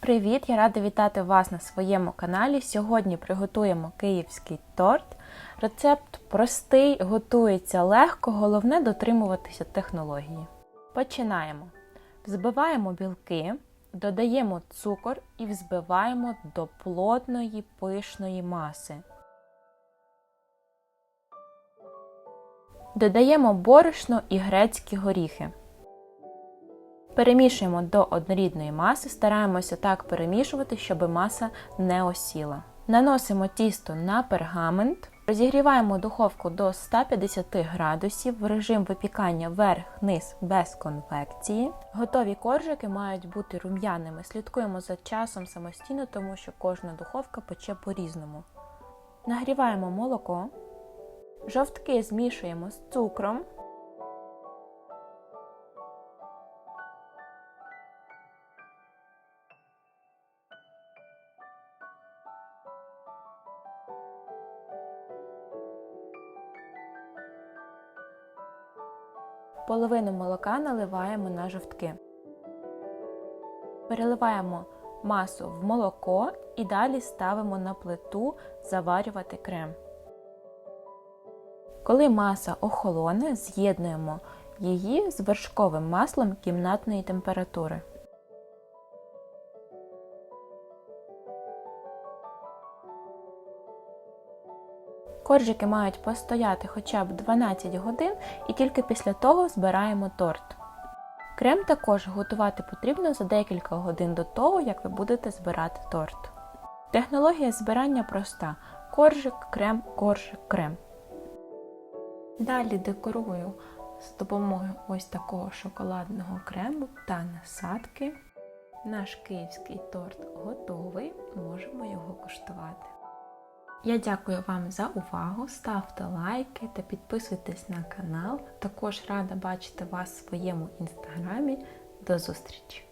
Привіт! Я рада вітати вас на своєму каналі. Сьогодні приготуємо київський торт. Рецепт простий, готується легко, головне дотримуватися технології. Починаємо. Взбиваємо білки, додаємо цукор і взбиваємо до плотної пишної маси. Додаємо борошно і грецькі горіхи. Перемішуємо до однорідної маси, стараємося так перемішувати, щоб маса не осіла. Наносимо тісто на пергамент, розігріваємо духовку до 150 градусів в режим випікання верх-низ без конвекції. Готові коржики мають бути рум'яними. Слідкуємо за часом самостійно, тому що кожна духовка пече по-різному. Нагріваємо молоко, жовтки змішуємо з цукром. Половину молока наливаємо на жовтки. Переливаємо масу в молоко і далі ставимо на плиту заварювати крем. Коли маса охолоне, з'єднуємо її з вершковим маслом кімнатної температури. Коржики мають постояти хоча б 12 годин і тільки після того збираємо торт. Крем також готувати потрібно за декілька годин до того, як ви будете збирати торт. Технологія збирання проста: коржик, крем, коржик, крем. Далі декорую з допомогою ось такого шоколадного крему та насадки. Наш київський торт готовий, можемо його куштувати. Я дякую вам за увагу, ставте лайки та підписуйтесь на канал. Також рада бачити вас в своєму інстаграмі. До зустрічі!